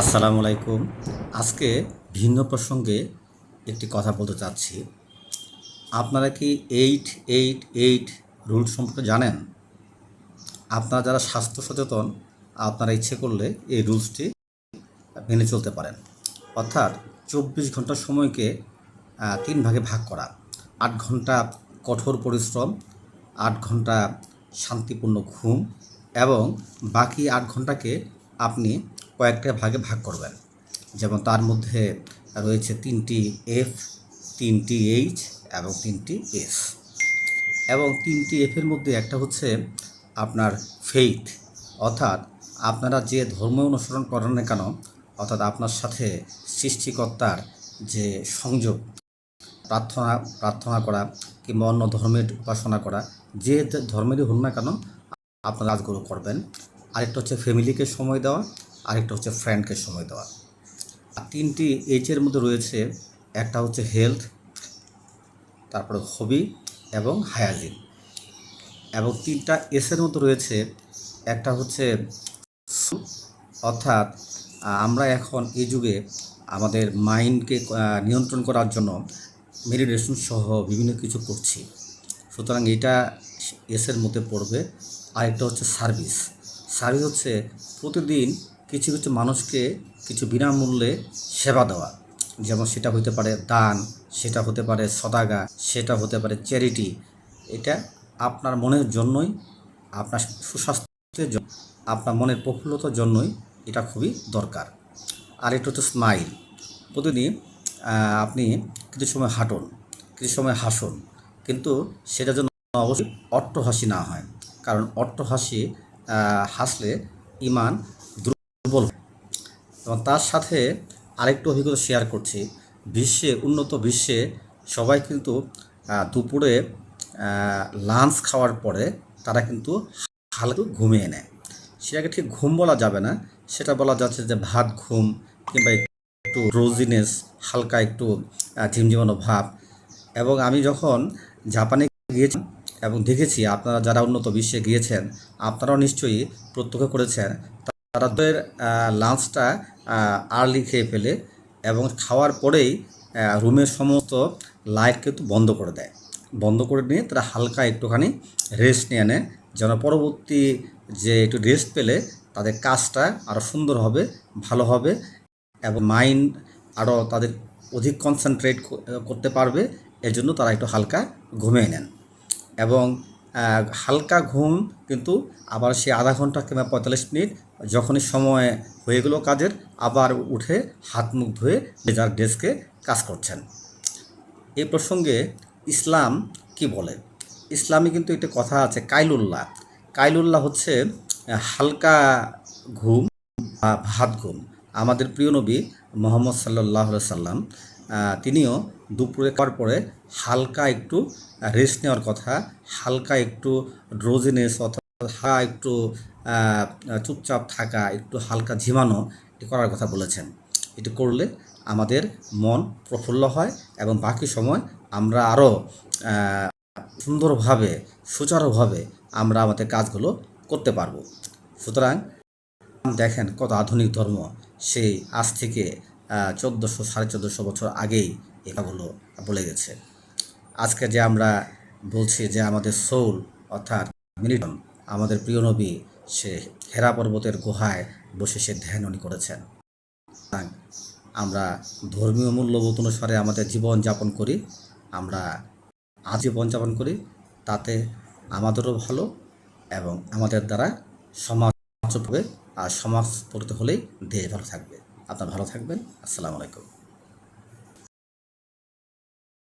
আসসালামু আলাইকুম। আজকে ভিন্ন প্রসঙ্গে একটি কথা বলতে চাচ্ছি। আপনারা কি এইট এইট এইট রুল সম্পর্কে জানেন? আপনারা যারা স্বাস্থ্য সচেতন, আপনারা ইচ্ছে করলে এই রুলসটি মেনে চলতে পারেন। অর্থাৎ চব্বিশ ঘণ্টা সময়কে তিন ভাগে ভাগ করা। আট ঘণ্টা কঠোর পরিশ্রম, আট ঘণ্টা শান্তিপূর্ণ ঘুম এবং বাকি আট ঘন্টাকে আপনি কয়েকটা ভাগে ভাগ করবেন। যেমন তার মধ্যে রয়েছে তিনটি এফ তিনটি এইচ এবং তিনটি এস এবং তিনটি এফের মধ্যে একটা হচ্ছে আপনার ফেইথ অর্থাৎ আপনারা যে ধর্ম অনুসরণ করেন না কেন, অর্থাৎ আপনার সাথে সৃষ্টিকর্তার যে সংযোগ, প্রার্থনা প্রার্থনা করা কিংবা অন্য ধর্মের উপাসনা করা, যে ধর্মেরই হন না কেন, আপনারা কাজগুলো করবেন। আরেকটা হচ্ছে ফ্যামিলিকে সময় দেওয়া আরেকটা হচ্ছে ফ্রেন্ডকে সময় দেওয়া। আর তিনটি এইচের মধ্যে রয়েছে, একটা হচ্ছে হেলথ তারপরে হবি এবং হায়াজিন এবং তিনটা এসের মধ্যে রয়েছে, একটা হচ্ছে অর্থাৎ আমরা এখন এই যুগে আমাদের মাইন্ডকে নিয়ন্ত্রণ করার জন্য মেডিটেশন সহ বিভিন্ন কিছু করছি। সুতরাং এটা এসের মধ্যে পড়বে। আরেকটা হচ্ছে সার্ভিস সার্ভিস হচ্ছে প্রতিদিন কিছু কিছু মানুষকে কিছু বিনামূল্যে সেবা দেওয়া। যেমন সেটা হতে পারে দান, সেটা হতে পারে সদাগা, সেটা হতে পারে চ্যারিটি এটা আপনার মনের জন্যই, আপনার সুস্বাস্থ্যের জন্য, আপনার মনের প্রফুল্লতার জন্যই এটা খুবই দরকার। আর একটা হচ্ছে স্মাইল প্রতিদিন আপনি কিছু সময় হাঁটুন, কিছু সময় হাসুন। কিন্তু সেটার জন্য অবশ্যই অট্টহাসি না হয়। কারণ অট্টহাসি হাসলে ইমান। এবং তার সাথে আরেকটু অভিজ্ঞতা শেয়ার করছি। বিশ্বে, উন্নত বিশ্বে সবাই কিন্তু দুপুরে লাঞ্চ খাওয়ার পরে তারা কিন্তু হালকা ঘুমিয়ে নেয়। সেটাকে ঠিক ঘুম বলা যাবে না, সেটা বলা যাচ্ছে যে ভাত, ঘুম কিংবা একটু রোজিনেস হালকা একটু ঝিমঝিমানো ভাব। এবং আমি যখন জাপানে গিয়েছি এবং দেখেছি, আপনারা যারা উন্নত বিশ্বে গিয়েছেন, আপনারাও নিশ্চয়ই প্রত্যক্ষ করেছেন তারা তাদের লাঞ্চটা আর্লি খেয়ে ফেলে এবং খাওয়ার পরেই রুমের সমস্ত লাইট কিন্তু বন্ধ করে দেয়। বন্ধ করে নিয়ে তারা হালকা একটুখানি রেস্ট নিয়ে নেয়। যেন পরবর্তী যে একটু রেস্ট পেলে তাদের কাজটা আরও সুন্দর হবে, ভালো হবে এবং মাইন্ড আরও তাদের অধিক কনসেন্ট্রেট করতে পারবে। এর জন্য তারা একটু হালকা ঘুমিয়ে নেন। এবং হালকা ঘুম কিন্তু আবার সে আধা ঘণ্টা কিংবা পঁয়তাল্লিশ মিনিট যখনই সময় হয়ে গেল কাজের, আবার উঠে হাত মুখ ধুয়ে যার ডেস্কে কাজ করছেন। এই প্রসঙ্গে ইসলাম কি বলে? ইসলামে কিন্তু একটা কথা আছে, কাইলুল্লাহ। কাইলুল্লাহ হচ্ছে হালকা ঘুম বা ভাত ঘুম। আমাদের প্রিয় নবী মোহাম্মদ সাল্লাহ সাল্লাম তিনিও দুপুরে খাওয়ার পরে হালকা একটু রেস্ট নেওয়ার কথা, হালকা একটু ড্রোজিনেস অর্থাৎ হালকা একটু চুপচাপ থাকা, একটু হালকা ঝিমানো এটি করার কথা বলেছেন। এটি করলে আমাদের মন প্রফুল্ল হয় এবং বাকি সময় আমরা আরও সুন্দরভাবে, সুচারুভাবে আমরা আমাদের কাজগুলো করতে পারব। সুতরাং দেখেন কত আধুনিক ধর্ম। সেই আজ থেকে চোদ্দোশো, সাড়ে চোদ্দোশো বছর আগেই এগুলো বলে গেছে। আজকে যে আমরা বলছি যে আমাদের সোল অর্থাৎ মিলিটন আমাদের প্রিয় নবী সে হেরা পর্বতের গুহায় বসে সে ধ্যান উনি করেছেন। আমরা ধর্মীয় মূল্যবোধ অনুসারে আমাদের জীবন যাপন করি, আমরা আজীবন যাপন করি, তাতে আমাদেরও ভালো এবং আমাদের দ্বারা সমাজ হবে আর সমাজ পড়তে হলেই দেশ ভালো থাকবে। আপনার ভালো থাকবেন। আসসালামু আলাইকুম।